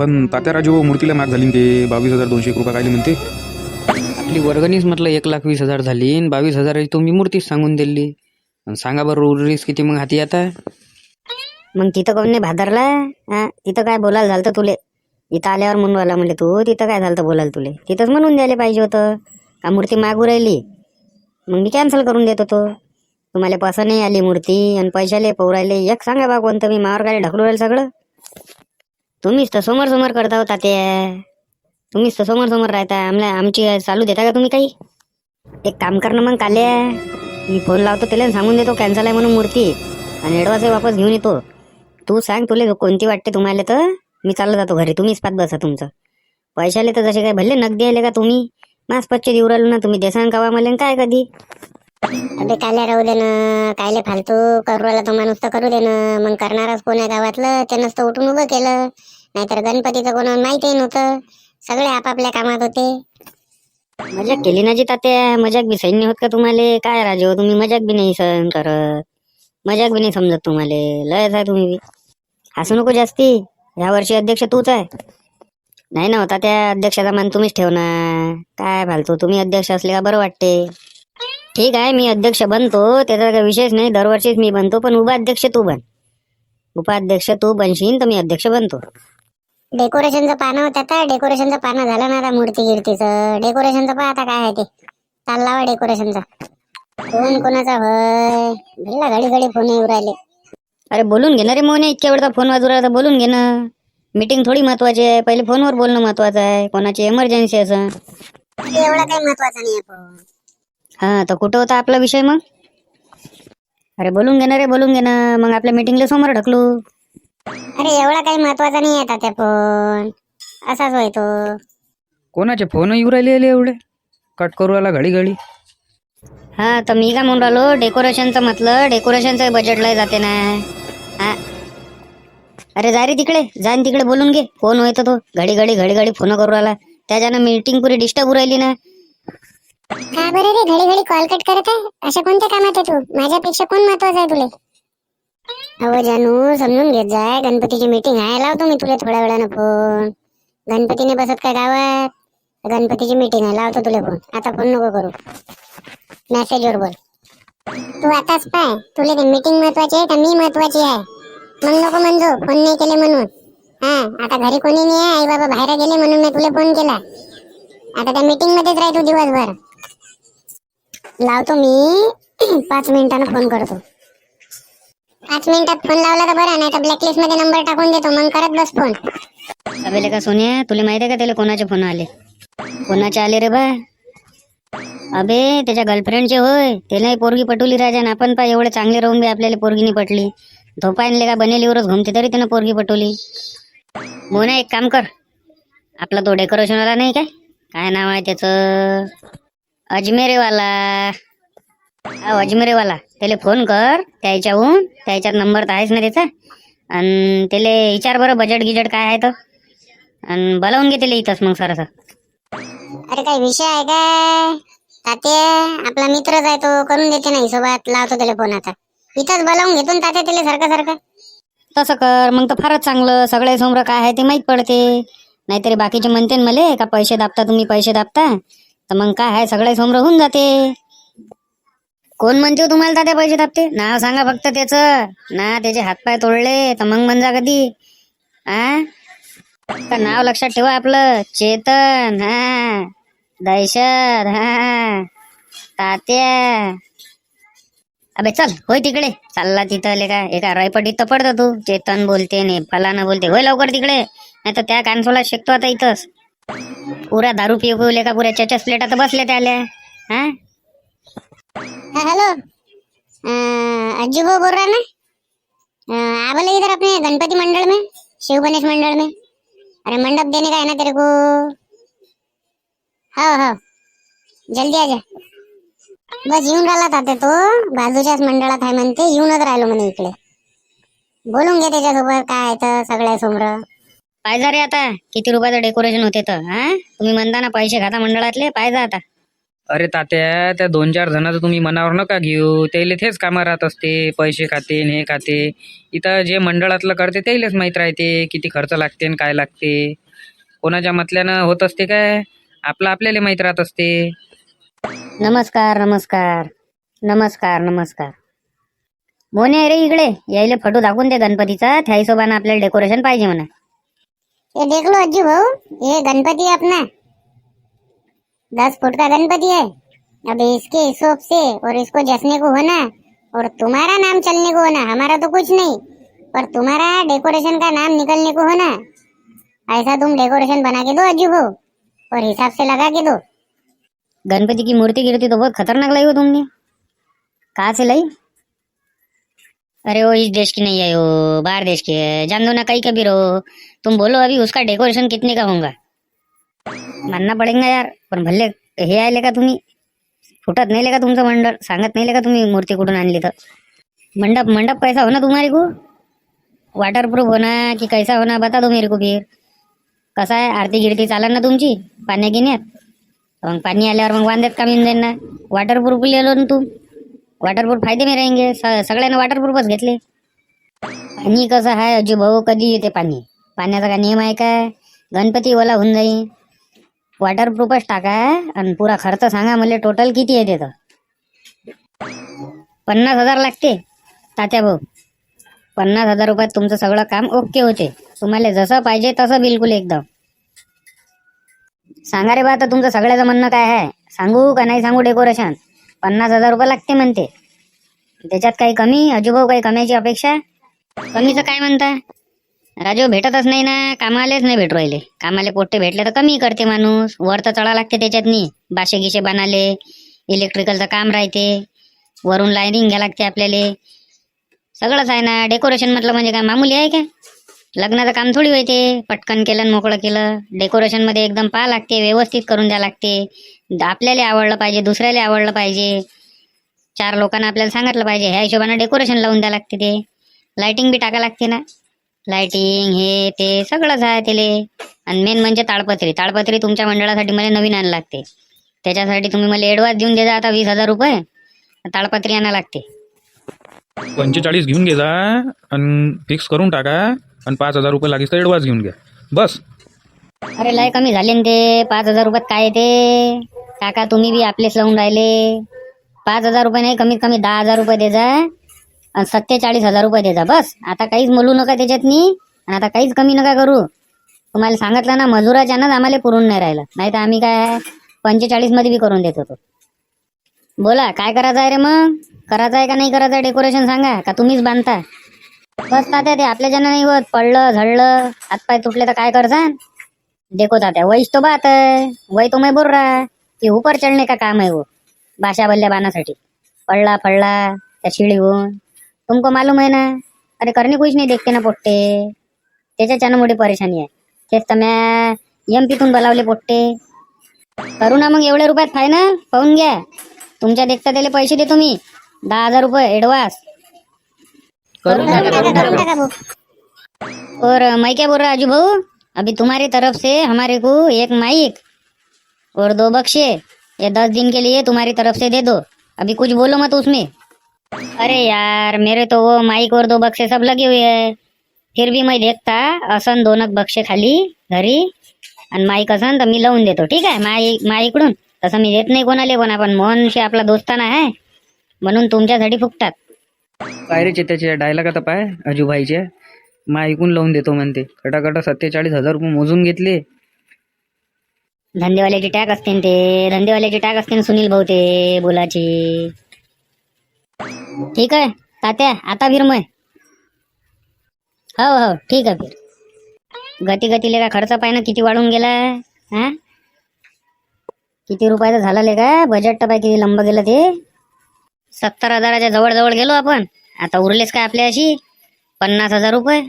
पण तात्या राजू मूर्तीला माग झाली ते. बावीस हजार दोनशे एक रुपये कायले म्हणते. आपली वर्गणीच म्हटलं एक लाख वीस हजार झाली आणि बावीस हजाराची तुम्ही मूर्तीच सांगून दिली. आणि सांगा बरं उर्वरित किती मग हाती आता मग तिथं कोण नाही भादरला? हा तिथं काय बोलायला झालं तुले? इथं आल्यावर म्हणून राहिला म्हणले तू तिथं काय झालं बोलायला तुले? तिथंच म्हणून द्यायला पाहिजे होतं. का मूर्ती मागू राहिली? मग मी कॅन्सल करून देत होतो तुम्हाला पसंत नाही आली मूर्ती आणि पैशाले पोरायले एक सांगा बा कोणतं मी मावर काय ढकलू राहील सगळं. तुम्हीच तर समोर समोर करता होता ते. तुम्हीच तर समोर समोर राहता. आमला आमची चालू देता का तुम्ही काही? एक काम कर ना मग काले. मी फोन लावतो त्याला सांगून देतो कॅन्सल आहे म्हणून मूर्ती. आणि ॲडव्हान्स वापस घेऊन येतो. तू सांग तुला कोणती वाटते तुम्हाला तर. मी चालला जातो घरी. तुम्हीच पाच बसा तुमचं. पैशाले तर जसे काय भले नगदी आले का तुम्ही? मास पच्चे देऊ राहिलो ना तुम्ही देसान कावा मला काय कधी? अबे काल्या राहू दे ना कायले फालतू करू राहिला तो माणूस तर करू दे ना मग करणारच कोण्या गावातलं? त्यानंच तर उठून उभं केलं. नाहीतर गणपतीचं कोणाला माहितही नव्हतं. सगळे आपापल्या कामात होते. मजाक केली ना जी तात्या मजाक बी सैन्य होत का तुम्हाला? काय राजो हो तुम्ही? मजाक बी नाही सहन करत. मजाक बी नाही समजत तुम्हाला. लयच आहे तुम्ही बी. हसू नको जास्ती. या वर्षी अध्यक्ष तूच आहे. नाही ना होता त्या अध्यक्षाचा मान तुम्हीच ठेवणार. काय फालतू? तुम्ही अध्यक्ष असले का बरं वाटते? ठीक आहे मी अध्यक्ष बनतो त्याचा काही विशेष नाही दरवर्षीच मी बनतो पण उपाध्यक्ष तू बन. उपाध्यक्ष तू बनशील तर मी अध्यक्ष बनतो. डेकोरेशनचं पानं होतं आता डेकोरेशनचं पानं झालं ना आता मूर्ती गिरतीचं. डेकोरेशनचं पहा आता काय आहे ते. चालला डेकोरेशनचा कोण कोणाचा होय? घडी घडी फोन येऊ राहिले. अरे बोलून घे ना रे मोने इतक्या वेळचा फोन वाजू राहिला तर बोलून घे ना. मीटिंग थोडी महत्वाची आहे पहिले फोनवर बोलणं महत्वाचं आहे कोणाची एमर्जन्सी असं एवढं काही महत्वाचं नाही आहे फोन हा तर कुठं होता आपला विषय मग? अरे बोलून घे ना रे बोलून घे ना. मग आपल्या मीटिंगला समोर ढकलू. अरे एवढा काही महत्त्वाचा नाही आहे त्या फोन. असाच होय तो. कोणाचे फोन येऊ राहिले आले एवढे? कट करू राहिला घडी घडी हा तर मी काय म्हणून राहिलो? डेकोरेशनचं म्हटलं. डेकोरेशनचं बजेटला जाते ना. हा. अरे जा रे तिकडे. जा तिकडे बोलून घे. फोन होय तो घडी घडी घडी घडी फोन करू राहिला. त्याच्यानं मीटिंग पुरी डिस्टर्ब राहिली ना. का बरं रे? घडी घडी कॉल कट करत आहे? अशा कोणत्या कामात आहे तू? माझ्यापेक्षा कोण महत्वाचं आहे तुले? अहो जानू समजून घेत जाय. गणपतीची मीटिंग आहे. लावतो मी तुला थोड्या वेळानं फोन गणपतीने बसत काय गावात? गणपतीची मीटिंग आहे. लावतो तुला फोन आता फोन नको करू. मेसेजवर बोल. तू आताच पाय. तुला ते मीटिंग महत्वाची आहे का मी महत्वाची आहे? मग नको म्हणजो. फोन नाही केले म्हणून. हा आता घरी कोणी नाही आहे? आई बाबा बाहेर गेले म्हणून मी तुला फोन केला. आता त्या मीटिंग मध्येच राहतो दिवसभर. लावतो मी. पाच मिनिटानं फोन करतो. पाच मिनिटात फोन लावला तर बरं नाही तर ब्लॅकलिस्टमध्ये नंबर टाकून देतो मग करत बस फोन अबे का सोनिया तुला माहिती आहे का त्याला कोणाचे फोन आले? कोणाचे आले रे बा? अबे त्याच्या गर्लफ्रेंडचे होय. त्यालाही पोरगी पटवली राजा ना आपण पाय एवढे चांगले राहून बी आपल्याला पोरगीने पटली. पटली आणले का बनेलीवरच घुमते तरी त्यानं पोरगी पटवली मोना एक काम कर. आपला तो डेकोरेशन आला नाही काय? काय नाव आहे त्याचं? अजमेरेवाला. अजमेरेवाला. त्याला फोन कर. त्याच्याहून त्याच्यात नंबर तर आहेच ना त्याचा. आणि त्याला विचार बरं बजेट गिजेट काय आहे तर. आणि बोलावून घे त्याला इथंच मग सरस. अरे काही विषय आहे काय ताते आपला मित्रच आहे तो करून देते नाही. सोबत लावतो त्याला फोन आता. इथंच बोलावून घेतो ना तात्या त्याला सारखं सारखं. तसं कर. मग तर फारच चांगलं. सगळे समोर काय आहे ते माहीत पडते. नाहीतरी बाकीचे म्हणते ना मले का पैसे दाबता तुम्ही पैसे दाबता. तर मग काय आहे? सगळे समोर होऊन जाते. कोण म्हणते तुम्हाला दादा पैसे तापते नाव सांगा फक्त त्याचं. ना त्याचे हातपाय तोडले तर मग म्हणजा कधी. आ? नाव लक्षात ठेवा आपलं. चेतन हा. दहशत हा. तात्या. अबे चल होय तिकडे. चालला तिथं ले का एका रायपटीत तर पडतो तू. चेतन बोलते ने फलाना बोलते. होय लवकर तिकडे. नाही तर त्या कान्सोला शिकतो आता इथंच. पुऱ्या दारू पिऊ पिवले का पुऱ्या? चचस प्लेटात बसले त्याले. हा? हॅलो. अज्जू भाऊ बोल रहा ना अ, बोले इधर अपने गणपति मंडल में शिव गणेश मंडल में. अरे मंडप देने का है ना तेरे को? हो हो. जल्दी आ जा. बस येऊन राहिला ताते तो. बाजूच्याच मंडळात आहे म्हणते येऊनच राहिलो म्हणे इकडे. बोलून घे त्याच्यासोबत काय येतं तर सगळ्या समोर. पाहिजा रे आता. किती रुपयाचं डेकोरेशन होते तर हा? तुम्ही म्हणता ना पैसे खाता मंडळातले पाहिजा आता. अरे तात्या त्या दोन चार जणांचं तुम्ही मनावर नका घेऊ. त्याले तेच कामं राहत असते. पैसे खाते न हे खाते. इथं जे मंडळातलं करते त्यालाच माहीत राहते. किती खर्च लागते काय लागते. कोणाच्या मतल्यानं होत असते काय? आपलं आपल्याला माहीत राहत असते. नमस्कार नमस्कार. नमस्कार नमस्कार. मोने रे इकडे. यायले फोटो दाखवून दे गणपतीचा. त्या हिशोबानं आपल्याला डेकोरेशन पाहिजे म्हणा. ये देख लो अज्जू भाऊ ये गणपति है अपना। दस फुट का गणपति है। अब इसके हिसाब से और इसको जसने को होना और तुम्हारा नाम चलने को होना, हमारा तो कुछ नहीं, पर तुम्हारा डेकोरेशन का नाम निकलने को होना। ऐसा तुम डेकोरेशन बना के दो अज्जू भाऊ और हिसाब से लगा के दो। गणपति की मूर्ति गिरती तो बहुत खतरनाक लाई हो तुमने। कहाँ से लाई? अरे वो इस देश की नहीं है वो बाहर देश की है। जान दो ना कहीं कभी रहो। तुम बोलो अभी उसका डेकोरेशन कितने का होगा? मानना पडेगा यार पण भल्ले हे आले का तुम्ही। फुटत नाही ले का तुमचं मंडळ सांगत नाही ले का तुम्ही मूर्ती कुठून आणली तर। मंडप मंडप कैसा होना तुम्हारे को? वाटर प्रूफ होना की कैसा होना बता दो मेरे को फिर। कसा आहे आरती गिरती चालेल ना तुमची? पाण्या घेण्यात मग पाणी आल्यावर मग वांद्यात काम येऊन जाईल ना। वॉटरप्रूफ लिहिलो ना तू वॉटरप्रूफ फायदे मी राहींगे। सगळ्यांना वॉटरप्रूफच घेतले। पाणी कसं आहे? अजू भाऊ कधी येते पाणी? पाण्याचा काय नियम आहे काय? गणपती ओला होऊन जाईल। वॉटरप्रूफच टाका आणि पुरा खर्च सांगा मला टोटल किती येते तर? पन्नास हजार लागते तात्या भाऊ. पन्नास हजार रुपयात तुमचं सगळं काम ओके होते. तुम्हाला जसं पाहिजे तसं बिलकुल एकदम. सांगा रे बा तर तुमचं सगळ्याचं म्हणणं काय आहे? सांगू का नाही सांगू डेकोरेशन पन्नास हजार रुपये लागते म्हणते. त्याच्यात काही कमी अजूभाऊ काही कमायची अपेक्षा कमीचं काय म्हणता राजू भेटतच नाही ना कामालेच नाही भेटू राहिले. कामाले पोट्टे भेटले तर कमी करते माणूस. वर तर चढा लागते त्याच्यातनी. बाशे गिशे बनाले इलेक्ट्रिकलचं काम राहते. वरून लाईनिंग घ्या लागते आपल्याला. सगळंच आहे ना डेकोरेशन म्हटलं म्हणजे काय मामूली आहे का लग्नाचं काम थोडी होते. पटकन केलं मोकळं केलं. डेकोरेशनमध्ये एकदम पाहा लागते व्यवस्थित करून द्या लागते. आपल्याला आवडलं पाहिजे दुसऱ्याला आवडलं पाहिजे. चार लोकांना आपल्याला सांगितलं पाहिजे ह्या हिशोबाने डेकोरेशन लावून द्या लागते ते. लाइटिंग बी टाका लागते ना. लाइटिंग हे ते सगळंच आहे त्याले. आणि मेन म्हणजे ताडपत्री. ताडपत्री तुमच्या मंडळासाठी मला नवीन आणायला लागते. त्याच्यासाठी तुम्ही मला एडवान्स देऊन देजा आता वीस हजार रुपये. ताडपत्री आणायला लागते. पंचेचाळीस घेऊन घे जा आणि फिक्स करून टाका. आणि पाच हजार रुपये लागेल तर ॲडव्हान्स घेऊन घ्या. बस. अरे लय कमी झाले ना ते. पाच हजार रुपयात काय येते काका तुम्ही बी आपलेच लावून राहिले. पाच हजार रुपये नाही कमीत कमी दहा हजार रुपये देजा आणि सत्तेचाळीस हजार रुपये देजा बस. आता काहीच बोलू नका त्याच्यातनी आणि आता काहीच कमी नका करू. तुम्हाला सांगितलं ना मजुराच्यानंच आम्हाला पुरून नाही राहिलं. नाही तर आम्ही काय पंचेचाळीसमध्ये बी करून देत होतो. बोला काय करायचं आहे रे मग? करायचं आहे का नाही करायचं आहे? डेकोरेशन सांगा. का तुम्हीच बांधता? बस तात्या ते आपल्या जण नाही होत पडलं झडलं हातपाय तुटले तर काय करसान? देखो तात्या वही तो बात है वही तो मैं बोल रहा है कि चढणे का काम आहे वो बाशा बल्ल्या बानासाठी पडला पडला त्या शिडीहून तुमको मालूम आहे ना अरे करणे कुछ नाही देखते ना पोट्टे. त्याच्याच्यानं मोठी परेशानी आहे. तेच तर म्या एम पीतून बोलावले पोट्टे. करू ना मग एवढ्या रुपयात फायनल पाहून घ्या. तुमच्या देखता त्याला पैसे देतो मी दहा हजार रुपये ऍडव्हान्स करून टाका, करून करून टाका. टाका. भाऊ और मैं क्या बोल रहा अजू भाऊ? अभी तुम्हारी तरफ से हमारे को एक माइक और दो बक्से ये दस दिन के लिए तुम्हारी तरफ से दे दो। अभी कुछ बोलो मत उसमें। अरे यार मेरे तो वो माइक और दो बक्से सब लगे हुए हैं। फिर भी मैं देखता असन दोनच बक्से खाली घरी आणि माईक असन तर मी लावून देतो ठीक आहे माई माईकडून तसं मी देत नाही कोणाला कोणा पण मोहनशी आपला दोस्ताना आहे। म्हणून तुमच्यासाठी फुकतात काय रे डायलॉग आता पाय अजूबाईचे मा ऐकून लावून देतो म्हणते. कटाकटा सत्तेचाळीस हजार रुपये मोजून घेतले. धंदेवाल्याची टॅग असते न ते. धंदेवाल्याची टॅग असते न सुनील भाऊ ते बोलाची. ठीक आहे तात्या आता फिर मग हो हो ठीक आहे फिर. गती गतीले का खर्च पाय किती वाढून गेला हा? किती रुपयाचा झाला का बजेट तर पाय किती लंब गेलं ते. सत्तर हजाराच्या जवळ जवळ गेलो आपण. आता उरलेच काय आपल्या अशी पन्नास हजार रुपये.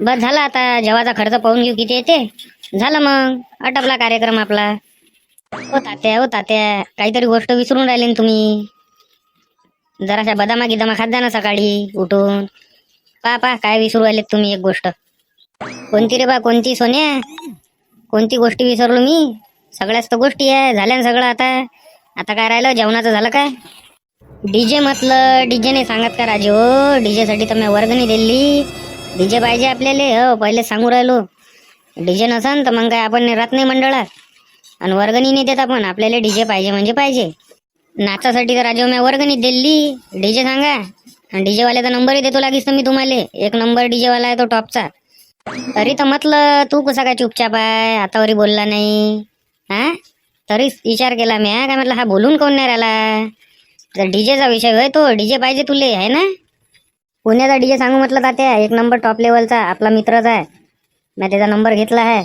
बस झाला आता जेवाचा खर्च पाहून घेऊ किती येते. झालं मग आटपला कार्यक्रम आपला. हो तात्या हो तात्या. काहीतरी गोष्ट विसरून राहिली ना तुम्ही. जराशा बदामा गिदामा खात जा ना सकाळी उठून. पा पा काय विसरू राहिलेत तुम्ही एक गोष्ट. कोणती रे बा कोणती सोन्या? कोणती गोष्टी विसरलो मी? सगळ्याच तर गोष्टी आहे झाल्या ना सगळं आता. आता काय राहिलं? जेवणाचं झालं काय? डीजे म्हटलं डीजेने सांगत का राजे? हो डीजे साठी तर मी वर्गणी दिली. डीजे पाहिजे आपल्याला हो पहिले सांगू राहिलो. डीजे नसन तर मग काय आपण राहत नाही मंडळात. आणि वर्गणी नाही देत आपण आपल्याला डीजे पाहिजे म्हणजे पाहिजे. नाचासाठी तर राजे मी वर्गणी दिली. डीजे सांगा. आणि डीजे वाल्याचा नंबरही देतो लागेच तर मी तुम्हाला. एक नंबर डीजे वाला आहे तो टॉपचा. तरी तर म्हटलं तू कसा काय चुपचाप आहे? आतावरी बोलला नाही. हा? तरी विचार केला मी हा? काय म्हटलं हा बोलून कोण नाही राहिला? तर डीजेचा विषय होय तो डीजे पाहिजे तुले आहे ना? पुण्याचा डीजे सांगू म्हटलं तात्या एक नंबर टॉप लेवलचा आपला मित्रच आहे. मी त्याचा नंबर घेतला आहे.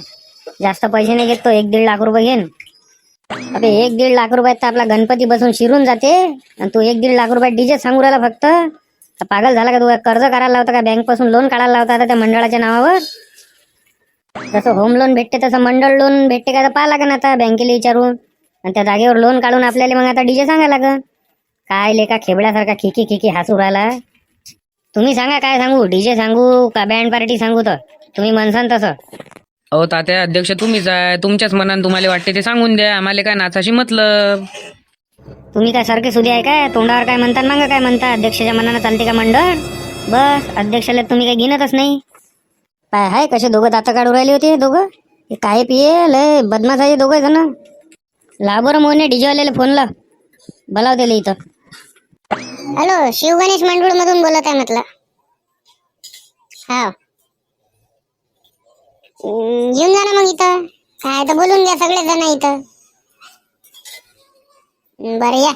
जास्त पैसे नाही घेत तो एक दीड लाख रुपये घेईन. अबे एक दीड लाख रुपयात तर आपला गणपती बसून शिरून जाते आणि तू एक दीड लाख रुपयात डीजे सांगू राहिला फक्त. तर पागल झाला का तू? कर्ज करायला लावता का? बँकपासून लोन काढायला लावता आता त्या मंडळाच्या नावावर? जसं होम लोन भेटते तसं मंडळ लोन भेटते का? तर पाहा लागेल आता बँकेला विचारून. आणि त्या जागेवर लोन काढून आपल्याला मग आता डीजे सांगायला लागेल काय लेका खेबड्यासारखा खिकी खिकी हसू राहिला? तुम्ही सांगा काय सांगू? डीजे सांगू का बँड पार्टी सांगू तर? तुम्ही म्हणसान तसं. अहो तात्या अध्यक्ष तुम्हीच आहे. तुमच्याच मनात तुम्हाला वाटते ते सांगून द्या. आम्हाला काय नाचाशी मतलब? तुम्ही काय सारखे सुधी आहे काय? तोंडावर काय म्हणता मागं काय म्हणता अध्यक्षाच्या मनानं चालते का मंडळ? बस अध्यक्षाला तुम्ही काही गिनतच नाही. काय हाय कसे दोघं दात काढू राहिले होते दोघं? हे काय पिये? लय बदमाश आहे दोघं जण. ला बरं मोहने डीजेवाल्याला फोन ला बोलाव त्याला इथं. हॅलो शिव गणेश मांडूळ मधून बोलत आहे म्हटलं. हा येऊन जा ना मग इथं. काय तर बोलून घ्या सगळे जण इथं बरं या.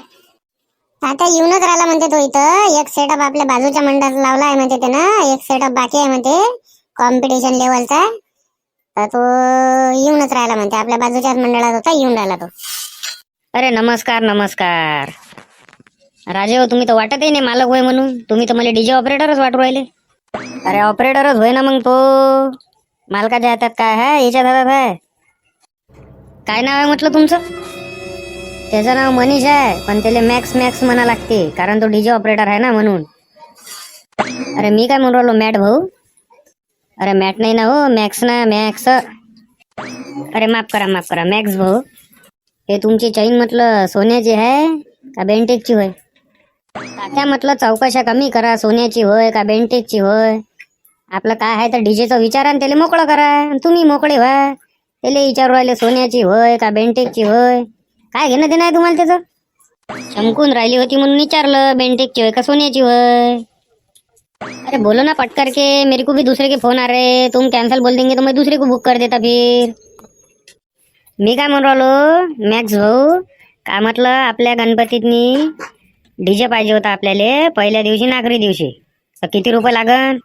आता येऊनच राहिला म्हणते तो इथं. एक सेटअप आपल्या बाजूच्या मंडळात लावला आहे म्हणते त्यानं. एक सेटअप बाकी आहे म्हणते. कॉम्पिटिशन लेवलचा तर तो येऊनच राहिला म्हणते. आपल्या बाजूच्याच मंडळात होता येऊन राहिला तो. अरे नमस्कार नमस्कार. राजे हो तुम्ही तर वाटतही नाही मालक होय म्हणून. तुम्ही तर मला डीजे ऑपरेटरच वाटू राहिले. अरे ऑपरेटरच होय ना मग तो. मालकाच्या हातात काय आहे याच्यात हातात आहे काय नाव आहे म्हटलं तुमचं? त्याचं नाव मनीष आहे पण त्याला मॅक्स मॅक्स म्हणा लागते कारण तो डीजे ऑपरेटर आहे ना म्हणून. अरे मी काय म्हणून राहिलो मॅट भाऊ? अरे मॅट नाही ना हो मॅक्स ना मॅक्स. अरे माफ करा माफ करा मॅक्स भाऊ. हे तुमची चैन म्हटलं सोन्याची आहे का बेंटेकची होय? तात्या म्हटलं चौकशा कमी करा सोन्याची होय का बेंटेकची होय? आपलं काय आहे तर डीजेचं विचारा आणि त्याला मोकळं करा. आणि तुम्ही मोकळे व्हा. त्याला विचारू राहिले सोन्याची होय का बेंटेजची होय? काय घेणं देणं आहे तुम्हाला त्याचं? चमकून राहिली होती म्हणून विचारलं बेंटेकची होय का सोन्याची होय? अरे बोलो ना पट करके मेरे को भी दूसरे के फोन आ रहे तुम कैंसिल बोल देंगे तो मैं दूसरे को बुक कर देता फिर. मी काय म्हणून राहिलो? मॅक्स भाऊ काय म्हटलं आपल्या गणपतीतनी डीजे पाहिजे होता आपल्याला पहिल्या दिवशी ना आखरी दिवशी. तर किती रुपये लागन?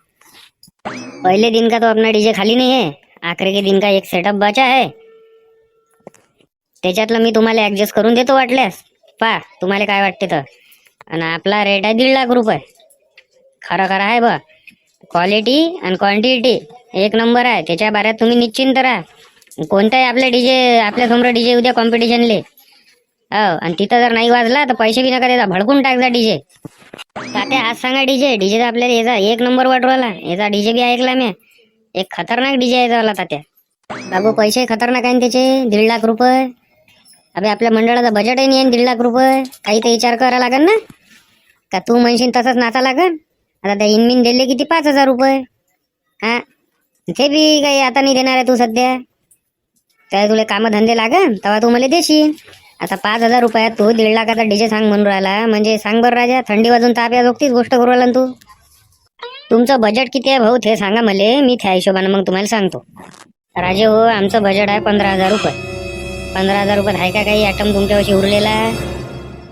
पहले दिन का तो अपना डीजे खाली नाही आहे? आखरी के दिन का एक सेटअप बचा आहे? त्याच्यातलं मी तुम्हाला ऍडजस्ट करून देतो वाटल्यास. पा तुम्हाला काय वाटते तर. आणि आपला रेट आहे दीड लाख रुपये. खरं खरं आहे बा क्वालिटी आणि क्वांटिटी एक नंबर आहे. त्याच्या बाऱ्यात तुम्ही निश्चिंत राहा. कोणताही आपल्या डीजे आपल्यासमोर डीजे उद्या कॉम्पिटिशनले हो आणि तिथं जर नाही वाजला तर पैसे बी नका देता. भडकून टाकजा डीजे. तात्या आज सांगा डीजे. डीजे आपल्याला याचा एक नंबर वाटवाला. याचा डीजे बी ऐकला मी एक खतरनाक डीजे आहे वाला तात्या बाबू पैसे खतरनाक आहे ना त्याचे? दीड लाख रुपये. अबे आपल्या मंडळाचं बजेटही नाही आहे दीड लाख रुपये. काही तर विचार करा लागेल ना? का तू म्हणशील तसंच नाचा लागन आता त्या इनमिन दिले किती? पाच हजार रुपये. हा? ते बी काही आता नाही देणार आहे तू सध्या. त्या तुला कामधंदे लागन तेव्हा तू मला देशील. आता पाच हजार रुपयात तू दीड लाखाचा डीजे सांग म्हणून राहिला. म्हणजे सांग बरं राजा थंडी वाजून ताप या जोगतीच गोष्ट करू राहिला तू. तुमचं बजेट किती आहे भाऊ? ते सांगा मला मी त्या हिशोबानं मग तुम्हाला सांगतो. राजे हो आमचं बजेट आहे पंधरा हजार रुपये. पंधरा हजार रुपयात आहे का काही? ॲटम तुमच्यापाशी उरलेला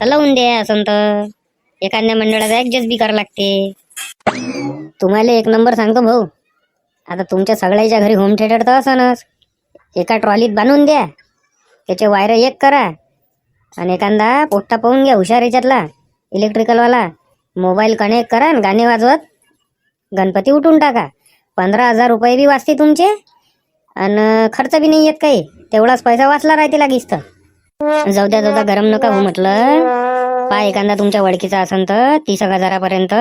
तर लावून द्या असं तर एखाद्या मंडळाचा ॲडजस्ट बी करावं लागते. तुम्हाला एक नंबर सांगतो भाऊ. आता तुमच्या सगळ्याच्या घरी होम थिएटर तर असनच एका ट्रॉलीत बांधून द्या. त्याचे वायर एक करा. आणि एखादा पोट्टा पाहून घ्या हुशार याच्यातला. इलेक्ट्रिकलवाला मोबाईल कनेक्ट करा आणि गाणे वाजवत. गणपती उठून टाका. पंधरा हजार रुपये बी वाचते तुमचे. आणि खर्च बी नाही येत काही. तेवढाच पैसा वाचला राहते लागीच तर जाऊ द्या जाऊ गरम नका हो म्हटलं. पा एखादा तुमच्या ओळखीचा असन तर तीस एक हजारापर्यंत.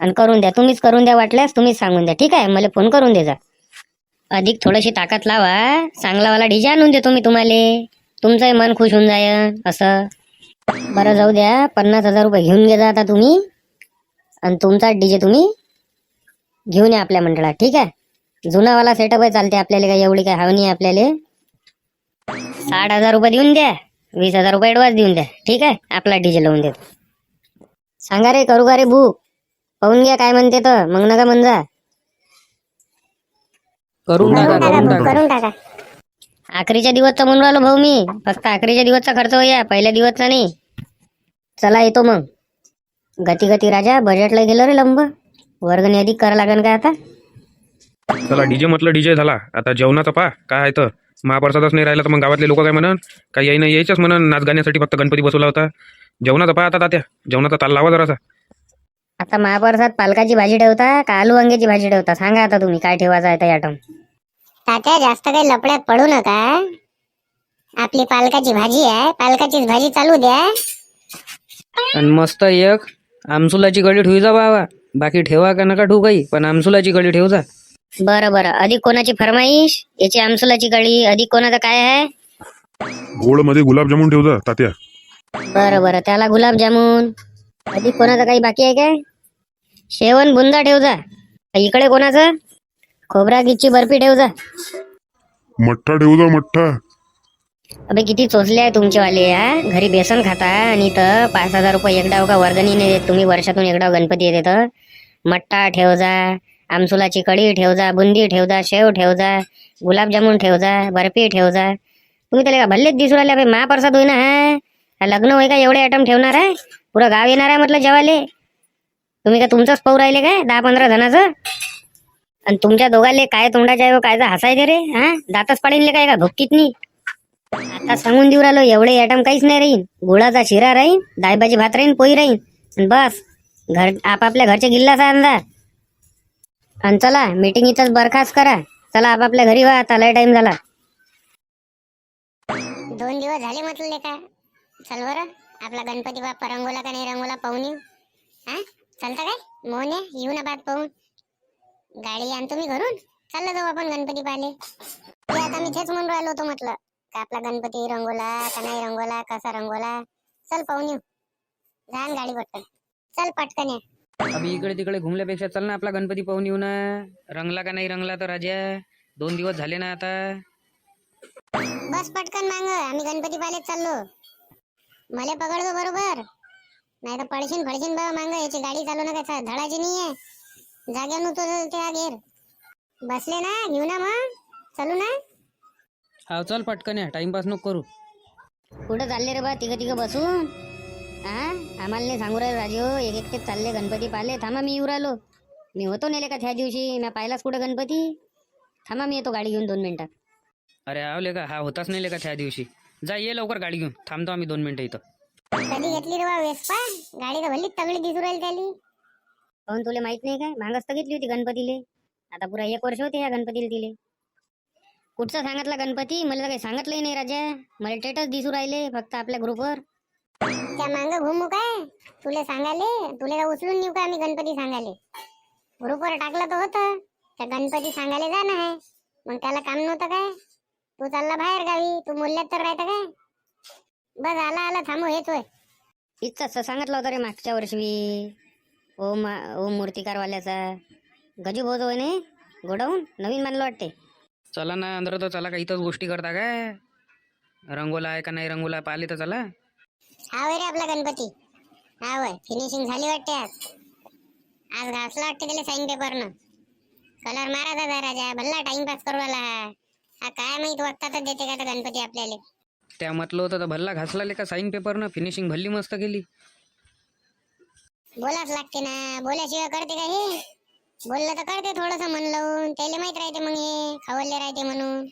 आणि करून द्या. तुम्हीच करून द्या वाटल्यास तुम्हीच सांगून द्या. ठीक आहे मला फोन करून द्या अधिक थोडीशी ताकद लावा. चांगलावाला डीजे आणून देतो मी तुम्हाला. तुमचंही मन खुश होऊन जाय असं. बरं जाऊ द्या. पन्नास हजार रुपये घेऊन घे जा आता तुम्ही. आणि तुमचा डीजे तुम्ही घेऊन या आपल्या मंडळात ठीक आहे? जुनावाला सेटअप आहे चालते आपल्याला काही एवढी काही हवी नाही आपल्याला. साठ हजार रुपये देऊन द्या. वीस हजार रुपये ऍडव्हान्स देऊन द्या ठीक आहे? आपला डीजे लावून देतो. सांगा रे करू का रे बुक पाहून घ्या काय म्हणते तर. मग नका म्हणजा. करून टाका. करून टाका. आखरीच्या दिवसचा म्हणून राहिलो भाऊ मी. फक्त आखरीच्या दिवसचा खर्च होया पहिल्या दिवसचा नाही. चला येतो मग. गती गती राजा बजेटला गेलो रे लंब. वर्गणी अधिक करा लागेल का आता? चला डीजे म्हटलं डीजे झाला. आता जेवणाचा पा काय आहे तर. महाप्रसादच नाही राहिला तर मग गावातले लोक काय म्हणन? काय यायनं यायचंच म्हणन. नाच गाण्यासाठी फक्त गणपती बसवला होता. जेवणाचा पा आता तात्या. जेवणाचा ताल लावा जरासा. आता महाप्रसाद पालकाची भाजी ठेवता का आलू वांग्याची भाजी ठेवता? सांगा आता तुम्ही काय ठेवायचं आहे त्या आयटम तात्या जास्त काही लपड्यात पडू नका. आपली पालकाची भाजी आहे. पालकाचीच भाजी चालू द्या. आणि मस्त एक. आमसुलाची गडी ठेवी जा बाबा. बाकी ठेवा का नका ठेवू काही पण आमसुलाची गडी ठेव जा. बरं बरं. अधिक कोणाची फरमाईश? याची आमसुलाची कळी अधिक कोणाचं काय आहे? गोडमध्ये गुलाबजामुन ठेव जा तात्या. बरं बरं. त्याला गुलाबजामुन अधिक कोणाचं काही बाकी आहे काय? शेवण बुंदा ठेव जा. इकडे कोणाचं? खोबरा गिच्ची बर्फी ठेव जा. मठ्ठा ठेव जा मठ्ठा. अबे किती चोचले आहे तुमचेवाले हा? घरी बेसन खाता आणि तर पाच हजार रुपये एकडाव का वर्गणी नाही देत. तुम्ही वर्षातून एकडाव गणपती येते तर. मट्टा ठेव जा आमसुलाची कढी ठेव जा बुंदी ठेव जा शेव ठेव जा गुलाबजामुन ठेव जा बर्फी ठेव जा. तुम्ही त्याला का भल्लेच दिसू राहिले अबे महाप्रसाद होईना हा? हा लग्न होय का एवढे आयटम ठेवणार आहे पुरं गाव येणार आहे म्हटलं जेवाले तुम्ही का तुमचंच पाहू राहिले काय? दहा पंधरा जणाचं? आणि तुमच्या दोघाले काय तोंडाच्या आहे व कायचा रे? हा? दातच पाडीनले काय का भुक्कीत नाही आता सांगून देऊ राहिलो एवढे आयटम काहीच नाही राहीन. गुळाचा शिरा राहीन डाळभाजी भात राहीन पोई राहीन. बस घर आपापल्या घरचे गिल्लाचा अंदा आणि चला मीटिंग इथंच बरखास्त करा. चला आपापल्या घरी वा आता लय टाइम झाला. दोन दिवस झाले म्हटले का? चल बरं आपला गणपती बाप्पा रंगोला का नाही रंगोला पाहून येऊ? हा? चालतं काय? मोहन येऊ ना बात पाहून. गाडी आणतो मी घरून. चाललं जाऊ आपण गणपती पाहिले ते आता मी तेच म्हणून राहिलो होतो म्हटलं का आपला गणपती रंगोला का नाही रंगोला कसा रंगोला? चल पाहून येऊ. जा गाडी पटकन. चल पटकन ये. अभि इकडे तिकडे घुमल्यापेक्षा चल ना आपला गणपती पाहून येऊ ना. रंगला का नाही रंगला तर राजा? दोन दिवस झाले ना आता. बस पटकन मांग. आम्ही गणपती पाहिलेच चाललो. मला पकडतो बरोबर. नाही तर पडशीन फडशीन बाबा मांग. याची गाडी चालू नका धडाची नाहीये. जाग्यावर तो त्या घेर बसले ना घेऊ ना मग. चालू ना. हा चल पटकन या. टाइमपास नको करू. कुठं चालले रे बा? तिघं तिघं बसून. हा आम्हाला नाही सांगू राहिले राजू. एक एकटेच चालले गणपती पाहिले थांबा मी येऊ राहिलो. मी होतो नेले का त्या दिवशी? मी पाहिलाच कुठं गणपती? थांबा मी येतो गाडी घेऊन दोन मिनिटात अरे आवले का? हा होताच नाही का त्या दिवशी? जा ये लवकर गाडी घेऊन. थांबतो आम्ही दोन मिनिटं इथं. कधी घेतली रे बा वेस्पा? गाडी तर भल्ली तगडी दिसू राहील त्याली. काहून तुला माहीत नाही काय? मागच तर घेतली होती गणपतीले. आता पुरा एक वर्ष होते ह्या गणपतीला तिले. कुठचा सांगितला गणपती? मला तर काही सांगितलंही नाही राजा. मला टेटच दिसू राहिले फक्त आपल्या ग्रुपवर त्या मांग घुमू काय? तुले सांगाले तुले का उचलून नेऊ का आम्ही गणपती सांगाले ग्रुपवर टाकलं तर होतं. त्या गणपती सांगायला जाणं आहे मग त्याला काम नव्हतं काय? तू चालला बाहेर गावी. तू मूल्यात तर राहतं काय? बस आला आला थांबू हेच होय. तर सांगितलं होतं रे मागच्या वर्षी ओम ओम मूर्तिकारवाल्याचा. गजू भाऊ होय नाही? गोडाऊन नवीन बांधलं वाटते चला ना अंदर तर चला का इथंच गोष्टी करता काय? रंगोला आहे का नाही रंगोला? पाहिले तर चला. हा होय रे आपला गणपती. हा होय फिनिशिंग झाली वाटते आज. आज घासला वाटते त्याला साईन पेपरनं कलर मारा दादा राजा भल्ला टाइमपास करू आला हा हा काय माहीत वक्तातच देते का तो गणपती आपल्याला. त्या म्हटलं होतं तर भल्ला घासला का साईन पेपरनं फिनिशिंग भल्ली मस्त केली. बोलाच लागते ना. बोल्याशिवाय करते का हे? बोललं तर करते थोडस मन लावून. त्याला माहीत राहते मग हे. खवलले राहते म्हणून.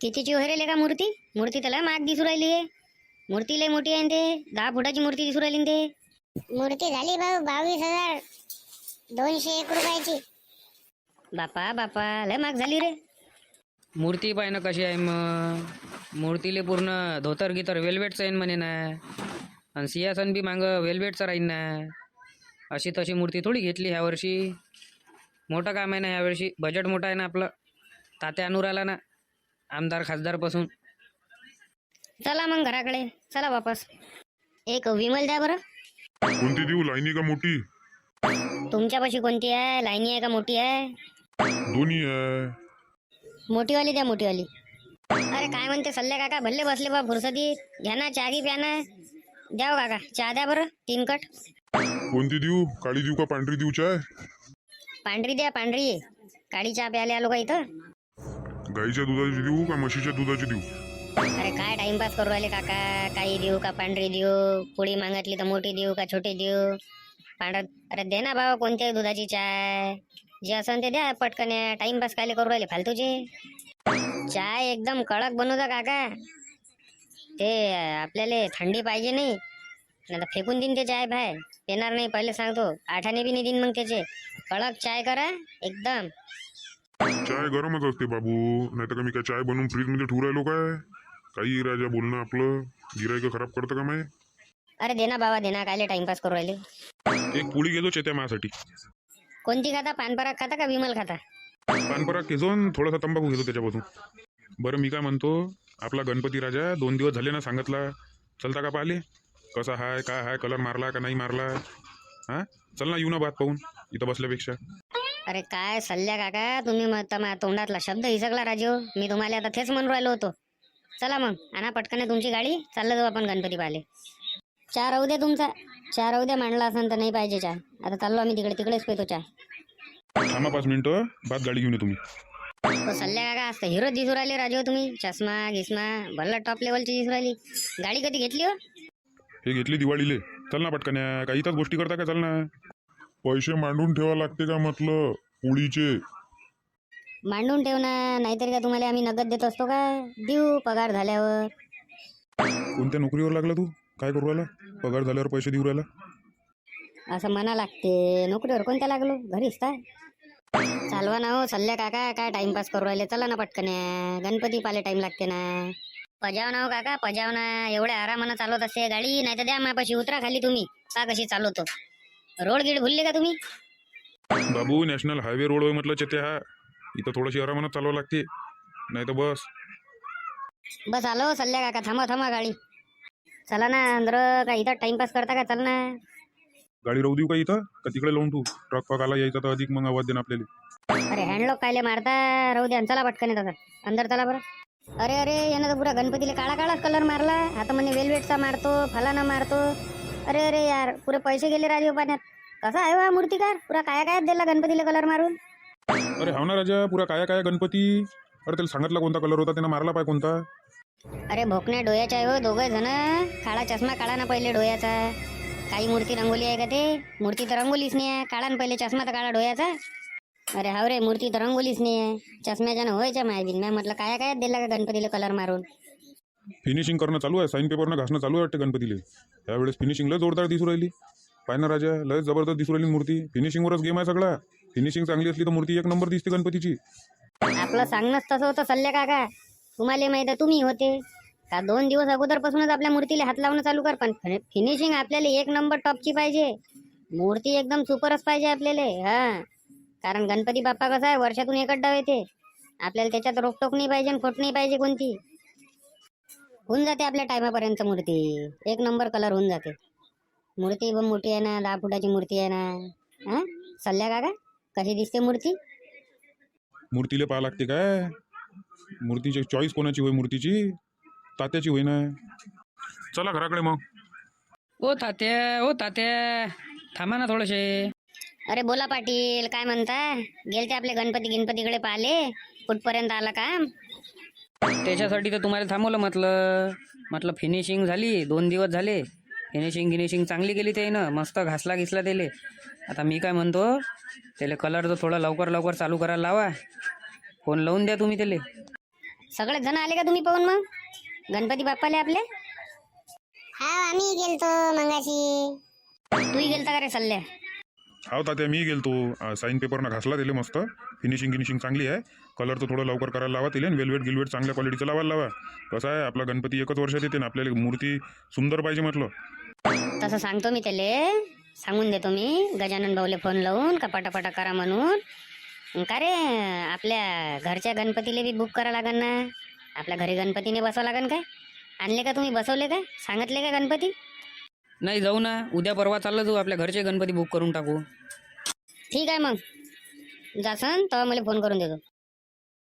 कितीची होय का मूर्ती? मूर्ती त्याला माग दिसू राहिली आहे मूर्ती लय मोठी आहे न ते. दहा फुटाची मूर्ती दिसू राहिली न ते. मूर्ती झाली भाऊ बावीस हजार. दोनशे एक रुपयाची. बापा बापा लय माग झाली रे. मूर्ती पाय ना कशी आहे मग मूर्तीले पूर्ण धोतर गितर वेल्वेटचं आहे म्हणे ना. आणि सिंहासन बी मागं वेल्वेटचं राहीन ना. अशी तशी मूर्ती थोडी घेतली ह्या वर्षी. मोठं काम आहे ना ह्या वर्षी. बजेट मोठं आहे ना आपलं. तात्या अनुराला ना आमदार खासदारपासून चला मग घराकडे. चला वापस. एक विमल द्या बरं. कोणती देऊ? लाईनी का मोठी? तुमच्यापाशी कोणती आहे? लाईनी आहे का मोठी आहे? दोन्ही आहे. मोठीवाली द्या मोठीवाली. अरे काय म्हणते सल्ले काका? भल्ले बसले बा फुरसतीत. घ्या ना चहा घी प्या ना. द्या हो काका. चहा द्या बरं. तीन कट. कोणती देऊ? काळी देऊ का पांढरी देऊ चाय? पांढरी द्या पांढरी. काळी चहा प्यायला आलो का इथं? गाईच्या दुधाची देऊ का म्हशीच्या दुधाची देऊ? अरे काय टाइमपास करू राहिले काका? काही देऊ का पांढरी देऊ? पोळी मागितली तर मोठी देऊ का छोटी देऊ? पांढर अरे दे ना बाबा कोणत्याही दुधाची चाय. जे असन ते द्या पटकन. टाइमपास कायले करू राहिले फालतूचे? चाय एकदम कडक बनवता काका. ते आपल्याला थंडी पाहिजे नाही. नाही तर फेकून देईन ते चाय बाहेर येणार नाही पहिले सांगतो आठाने बी नाही देईन मग त्याचे कडक चाय करा एकदम। चाय गरमच असते बाबू। नाही तर का मी काय चाय बनवून फ्रीजमध्ये ठेवू राहिलो काय? काही राजा बोलणं आपलं। गिरायक खराब करतं का माय? अरे दे ना बाबा दे ना कायले टाइमपास करू राहिले? एक पोळी गेलो चेत्या माझ्यासाठी कोणती खाता? पानपराग खाता का विमल खाता? पानपरा केजून थोडासा तंबाखू घेतो त्याच्यापासून। बरं मी काय म्हणतो? आपला गणपती राजा दोन दिवस झाले ना सांगितला. चलता का पाहिले? कसा हाय काय हाय कलर मारला का नाही मारला? हा? चल ना येऊ ना बात पाहून इथं बसल्यापेक्षा. अरे काय सल्ल्या काका तुम्ही मग माझ्या तोंडातला शब्द हिसकला राजू. मी तुम्हाला आता तेच म्हणून राहिलो होतो. चला मग आणा पटकन तुमची गाडी चाललं जाऊ आपण गणपती पाहिले चहा राहू द्या तुमचा. चहा राहू द्या मांडला असेल तर नाही पाहिजे चहा. आता चाललो आम्ही तिकडे तिकडेच पेतो चहा. थांबा पाच मिनिटं बात गाडी घेऊन तुम्ही तो सल्ल्या काका असतं हिरो दिसू राहिले राजू तुम्ही. चष्मा गिस्मा भल्ला टॉप लेवलची दिसू राहिली. गाडी कधी घेतली हो? हे घेतली दिवाळीले. चल ना पटकन काही इथंच गोष्टी करता का? चल ना. पैसे मांडून ठेवा लागते का म्हटलं? पोळीचे. मांडून ठेव ना नाहीतरी का तुम्हाला आम्ही नगद देत असतो का? देऊ पगार झाल्यावर. कोणत्या नोकरीवर लागला तू? काय करू राहिला? पगार झाल्यावर पैसे देऊ राहिला? असं म्हणा लागते. नोकरीवर कोणत्या लागलो? घरीच काय चालवा ना हो सल्ल्या काका. काय टाइमपास करू राहिले? चला ना पटकन या. गणपती पाले टाइम लागते ना. पजाव ना हो काका पजाव ना एवढ्या आरामानं चालवत असते गाडी नाही तर द्या मापाशी उतरा खाली तुम्ही. का कशी चालवतो. रोड गिड भुलले का तुम्ही? बाबू नॅशनल हायवे रोड आहे म्हटलं चेते हा. इथं थोडीशी आरामानं चालवावं लागते. नाही तर बस. बस आलो सल्ल्या काका थांबा थांबा गाडी. चला ना अंदर का इथं टाइमपास करता का? चल ना. गाडी राहू देऊ का इथं? का तिकडे लावून तू ट्रक पकाला यायचा तर अधिक मग आवाज देणं आपल्याला. अरे हँडलॉक कायले मारता? राहू द्या चला पटकन येतात अंदर चला बरं. अरे अरे यानं तर पुरा गणपतीला काळा काळा कलर मारला. आता म्हणे वेलवेटचा मारतो फलाना मारतो. अरे अरे यार पुरे पैसे गेले राजीव पाण्यात कसा आहे हा मूर्तिकार? पुरा काय काय दिला गणपतीला कलर मारून? अरे हाव ना राजा पुरा काय काय गणपती. अरे त्याला सांगितला कोणता कलर होता त्यानं मारला पाय कोणता? अरे भोकण्या डोळ्याच्या आहे हो दोघं जण. काळा चष्मा काढा ना पहिले डोळ्याचा काही मूर्ती रंगोली आहे का ते? मूर्ती तर रंगोलीच नाही आहे. काढा ना पहिले चष्मा तर काढा डोळ्याचा अरे हाव रे मूर्ती तर रंगोलीच नाही आहे चष्म्याच्यानं व्हायच्या मायबीन मी म्हटलं काय काय दिला का गणपतीला कलर मारून? फिनिशिंग करणं चालू आहे. साईन पेपरनं घासणं चालू आहे वाटतं गणपतीले. यावेळेस फिनिशिंग लय जोरदार दिसू राहिली. पाय ना राजा लय जबरदस्त दिसू राहिली मूर्ती. फिनिशिंगवरच गेम आहे सगळा. फिनिशिंग चांगली असली तर मूर्ती एक नंबर दिसते गणपतीची. आपलं सांगणंच तसं होतं सल्ले काका. तुम्हाला माहीत आहे तुम्ही होते. का दोन दिवस अगोदरपासूनच आपल्या मूर्तीला हात लावणं चालू कर पण फिनिशिंग आपल्याला एक नंबर टॉपची पाहिजे. मूर्ती एकदम सुपरच पाहिजे आपल्याला हा. कारण गणपती बाप्पा कसा आहे वर्षातून एकच डाव येते. आपल्याला त्याच्यात रोकटोक नाही पाहिजे आणि खोट नाही पाहिजे कोणती. होऊन जाते आपल्या टायमापर्यंत मूर्ती. एक नंबर कलर होऊन जाते. मूर्ती पण मोठी आहे ना दहा फुटाची मूर्ती आहे ना. हा? सल्ल्या काका कशी दिसते मूर्ती? मूर्तीला पाहा लागते काय? मूर्तीची चॉईस कोणाची होय मूर्तीची? तात्याची होय ना चला घराकडे मग. ओ तात्या ओ तात्या. थांबा ना थोडेसे. अरे बोला पाटील काय म्हणता गेलते आपले गणपती गणपतीकडे पाहिले कुठपर्यंत आला काम? त्याच्यासाठी तर तुम्हाला थांबवलं म्हटलं. म्हटलं फिनिशिंग झाली दोन दिवस झाले. फिनिशिंग गिनिशिंग चांगली केली ते ना मस्त घासला घिसला त्याले. आता मी काय म्हणतो त्याला कलर तर थोडा लवकर लवकर चालू करायला लावा. फोन लावून द्या तुम्ही त्याले. सगळे जण आले का तुम्ही पाहून मग? गणपती बाप्पाले आपले? हा आम्ही गेलतो मंगाशी. तूही गेलता का रे सल्ल्या हाव तात्या मी गेलतो. साईन पेपरनं घासला दिले मस्त. फिनिशिंग गिनिशिंग चांगली आहे. कलर तर थोडं लवकर करायला लावा तिले वेलवेट गिलवेट चांगल्या क्वालिटीचं लावायला लावा. कसं आहे आपला गणपती एकच वर्षात येते ना आपल्याला मूर्ती सुंदर पाहिजे म्हटलं. तसं सांगतो मी त्याले. सांगून देतो मी. गजानन भाऊले फोन लावून का पटापटा करा म्हणून. का रे आपल्या घरच्या गणपतीला बी बुक करा लागन ना. आपल्या घरी गणपतीने बसावं लागन काय? आणले का तुम्ही? बसवले का सांगितले का गणपती? नाही जाऊ ना. उद्या परवा चाललं जाऊ. आपल्या घरचे गणपती बुक करून टाकू. ठीक आहे मग. जासन तेव्हा मला फोन करून देतो.